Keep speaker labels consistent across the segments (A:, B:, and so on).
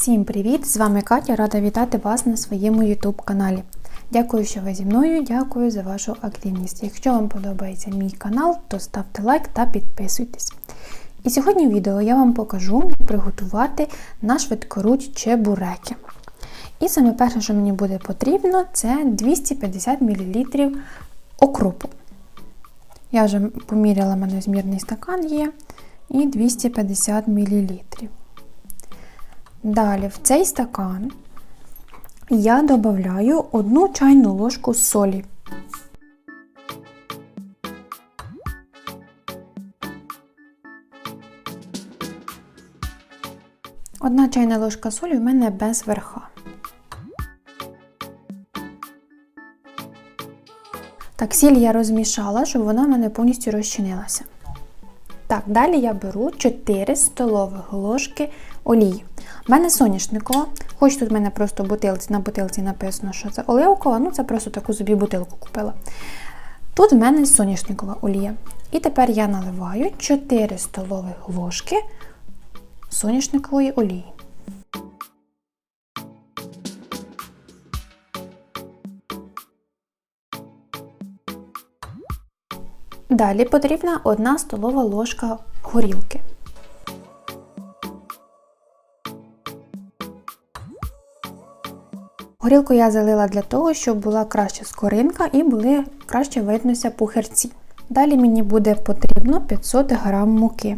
A: Всім привіт! З вами Катя, рада вітати вас на своєму YouTube каналі. Дякую, що ви зі мною, дякую за вашу активність. Якщо вам подобається мій канал, то ставте лайк та підписуйтесь. І сьогодні в відео я вам покажу, як приготувати на швидкоруч чебуреки. І саме перше, що мені буде потрібно, це 250 мл окропу. Я вже поміряла, в мене змірний стакан є, і 250 мл. Далі в цей стакан я додаю одну чайну ложку солі. Одна чайна ложка солі в мене без верха. Так, сіль я розмішала, щоб вона в мене повністю розчинилася. Так, далі я беру 4 столових ложки олії. У мене соняшникова, хоч тут в мене просто бутилці, на бутилці написано, що це оливкова, ну це просто таку собі бутилку купила. Тут в мене соняшникова олія. І тепер я наливаю 4 столових ложки соняшникової олії. Далі потрібна 1 столова ложка горілки. Горілку я залила для того, щоб була краща скоринка і були краще виднося пухерці. Далі мені буде потрібно 500 г муки.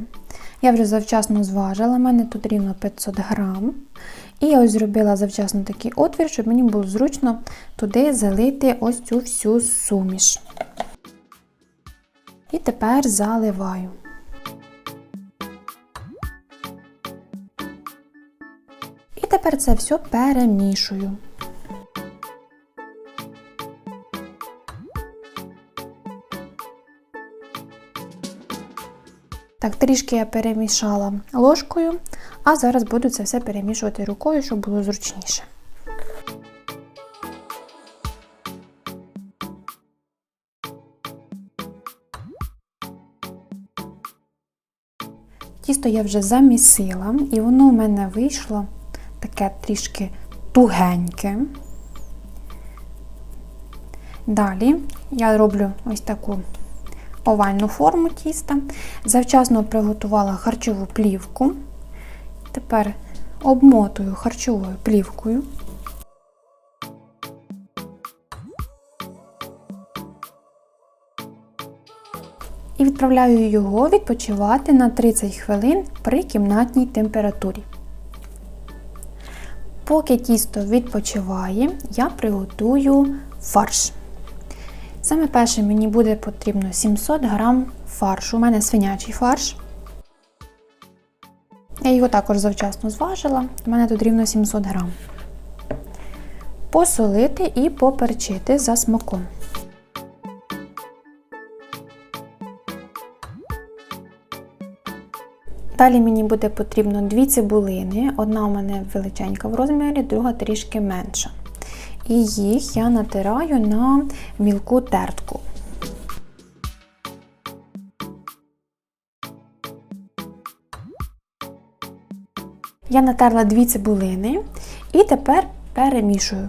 A: Я вже завчасно зважила, мене тут рівно 500 грам. І я ось зробила завчасно такий отвір, щоб мені було зручно туди залити ось цю всю суміш. І тепер заливаю. І тепер це все перемішую. Так, трішки я перемішала ложкою, а зараз буду це все перемішувати рукою, щоб було зручніше. Тісто я вже замісила, і воно у мене вийшло таке трішки тугеньке. Далі я роблю ось таку овальну форму тіста. Завчасно приготувала харчову плівку. Тепер обмотую харчовою плівкою. І відправляю його відпочивати на 30 хвилин при кімнатній температурі. Поки тісто відпочиває, я приготую фарш. Саме перше мені буде потрібно 700 г фаршу. У мене свинячий фарш. Я його також завчасно зважила, у мене тут рівно 700 г. Посолити і поперчити за смаком. Далі мені буде потрібно дві цибулини. Одна у мене величенька в розмірі, друга трішки менша. І їх я натираю на мілку тертку. Я натерла дві цибулини і тепер перемішую.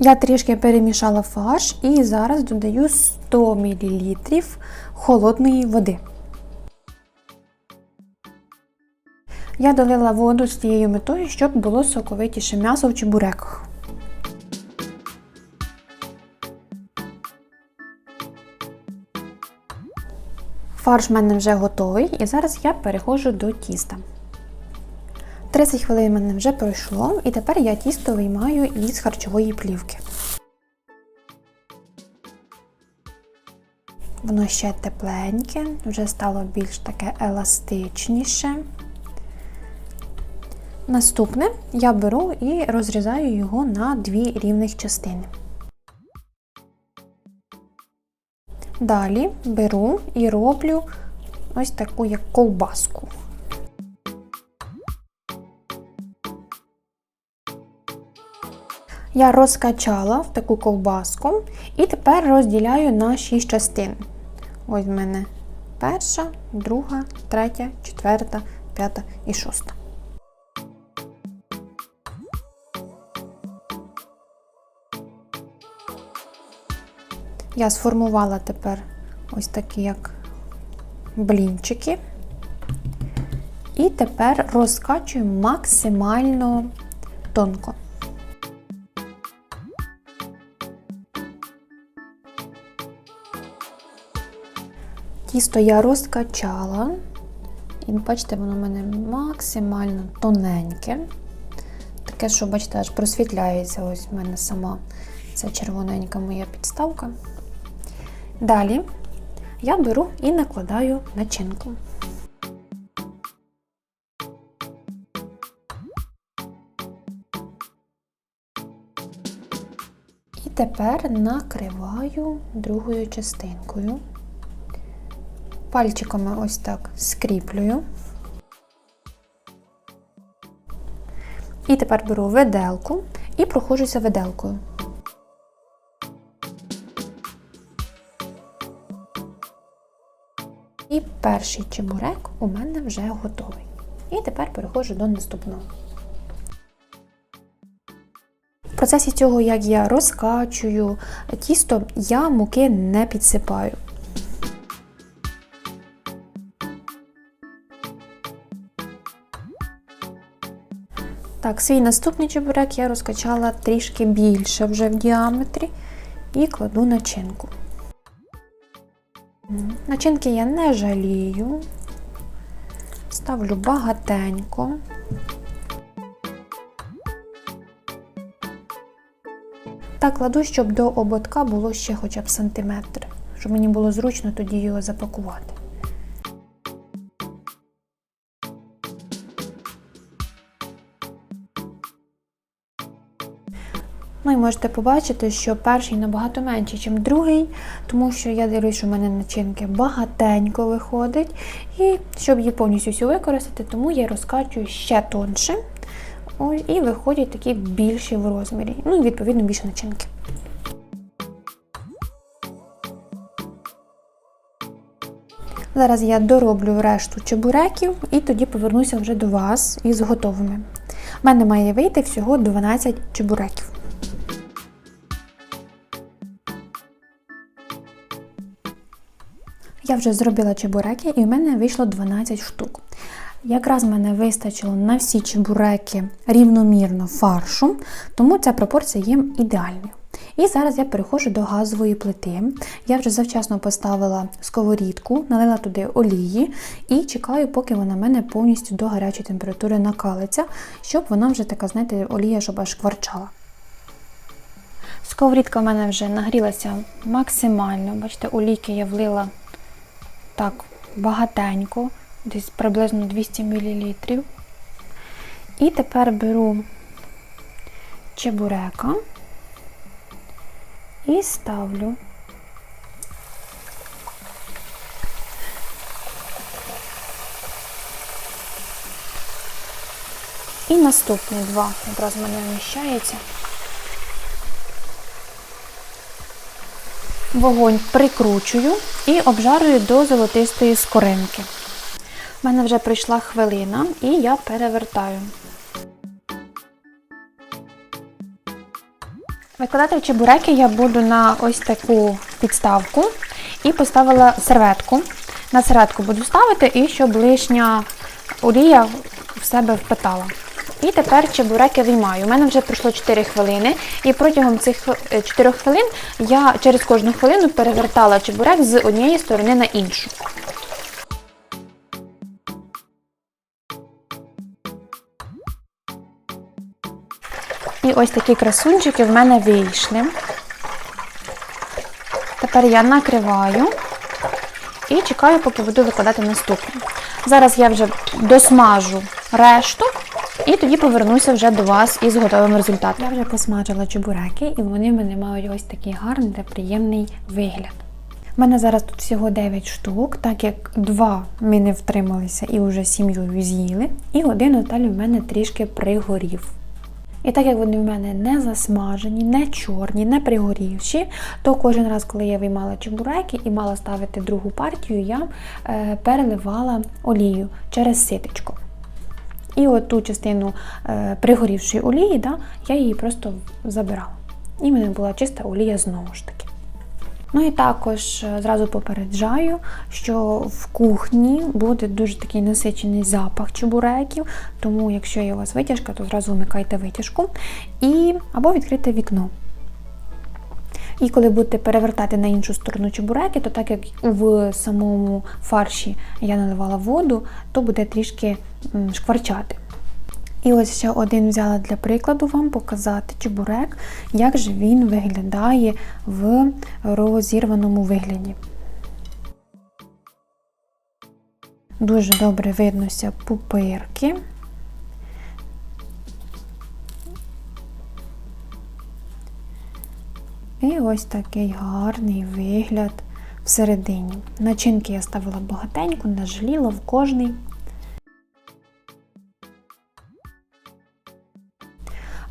A: Я трішки перемішала фарш і зараз додаю 100 мл холодної води. Я долила воду з тією метою, щоб було соковитіше м'ясо в чебуреках. Фарш в мене вже готовий і зараз я переходжу до тіста. 30 хвилин мене вже пройшло, і тепер я тісто виймаю із харчової плівки. Воно ще тепленьке, вже стало більш таке еластичніше. Наступне я беру і розрізаю його на дві рівних частини. Далі беру і роблю ось таку як ковбаску. Я розкачала в таку ковбаску і тепер розділяю на 6 частин. Ось в мене перша, друга, третя, четверта, п'ята і шоста. Я сформувала тепер ось такі як блінчики. І тепер розкачую максимально тонко. Тісто я розкачала. І бачите, воно в мене максимально тоненьке. Таке, що, бачите, аж просвітляється ось в мене сама ця червоненька моя підставка. Далі я беру і накладаю начинку. І тепер накриваю другою частинкою. Пальчиками ось так скріплюю. І тепер беру виделку і проходжуся виделкою. І перший чебурек у мене вже готовий. І тепер переходжу до наступного. В процесі цього, як я розкачую тісто, я муки не підсипаю. Так, свій наступний чебурек я розкачала трішки більше вже в діаметрі і кладу начинку. Начинки я не жалію, ставлю багатенько. Так кладу, щоб до ободка було ще хоча б сантиметр, щоб мені було зручно тоді його запакувати. Ну і можете побачити, що перший набагато менший, ніж другий, тому що я дивлюсь, що в мене начинки багатенько виходить. І щоб її повністю всю використати, тому я розкачую ще тонше. Ось, і виходять такі більші в розмірі. Ну і відповідно більше начинки. Зараз я дороблю решту чебуреків і тоді повернуся вже до вас із готовими. У мене має вийти всього 12 чебуреків. Я вже зробила чебуреки і в мене вийшло 12 штук. Якраз мене вистачило на всі чебуреки рівномірно фаршу, тому ця пропорція є ідеальною. І зараз я переходжу до газової плити. Я вже завчасно поставила сковорідку, налила туди олії і чекаю, поки вона в мене повністю до гарячої температури накалиться, щоб вона вже така, знаєте, олія, щоб аж кварчала. Сковорідка в мене вже нагрілася максимально. Бачите, олійки я влила так багатенько, десь приблизно 200 мл. І тепер беру чебурека і ставлю. І наступні два якраз мене вміщається. Вогонь прикручую і обжарую до золотистої скоринки. У мене вже пройшла хвилина і я перевертаю. Викладати чебуреки я буду на ось таку підставку і поставила серветку. На серветку буду ставити і щоб лишня олія в себе впитала. І тепер чебуреки виймаю. У мене вже пройшло 4 хвилини, і протягом цих 4 хвилин я через кожну хвилину перевертала чебурек з однієї сторони на іншу. І ось такі красунчики в мене вийшли. Тепер я накриваю і чекаю, поки буду викладати наступну. Зараз я вже досмажу решту і тоді повернуся вже до вас із готовим результатом. Я вже посмажила чебуреки, і вони в мене мають ось такий гарний та приємний вигляд. У мене зараз тут всього 9 штук, так як два ми не втрималися і вже сім'єю з'їли, і один отель в мене трішки пригорів. І так як вони в мене не засмажені, не чорні, не пригорівші, то кожен раз, коли я виймала чебуреки і мала ставити другу партію, я е, переливала олію через ситечко. І от ту частину е, пригорівшої олії, да, я її просто забирала. І в мене була чиста олія знову ж таки. Ну і також е, зразу попереджаю, що в кухні буде дуже такий насичений запах чебуреків, тому якщо є у вас витяжка, то зразу вмикайте витяжку і або відкрите вікно. І коли будете перевертати на іншу сторону чебуреки, то так як в самому фарші я наливала воду, то буде трішки шкварчати. І ось ще один взяла для прикладу вам показати чебурек, як же він виглядає в розірваному вигляді. Дуже добре виднося пупирки. І ось такий гарний вигляд всередині. Начинки я ставила багатенько, не жаліла в кожний.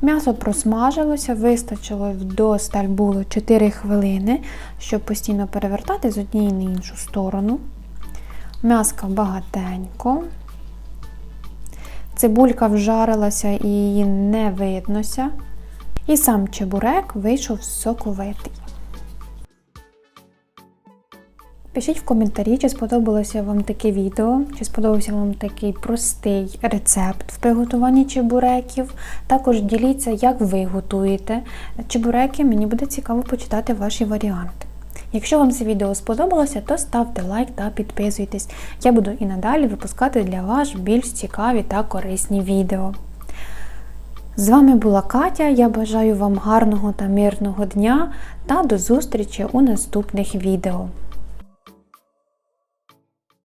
A: М'ясо просмажилося, вистачило вдосталь було 4 хвилини, щоб постійно перевертати з однієї на іншу сторону. М'яска багатенько. Цибулька вжарилася і її не виднося. І сам чебурек вийшов соковитий. Пишіть в коментарі, чи сподобалося вам таке відео, чи сподобався вам такий простий рецепт в приготуванні чебуреків. Також діліться, як ви готуєте чебуреки, мені буде цікаво почитати ваші варіанти. Якщо вам це відео сподобалося, то ставте лайк та підписуйтесь. Я буду і надалі випускати для вас більш цікаві та корисні відео. З вами була Катя. Я бажаю вам гарного та мирного дня та до зустрічі у наступних відео.